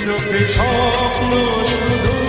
চোখে স্বপ্ন শুধু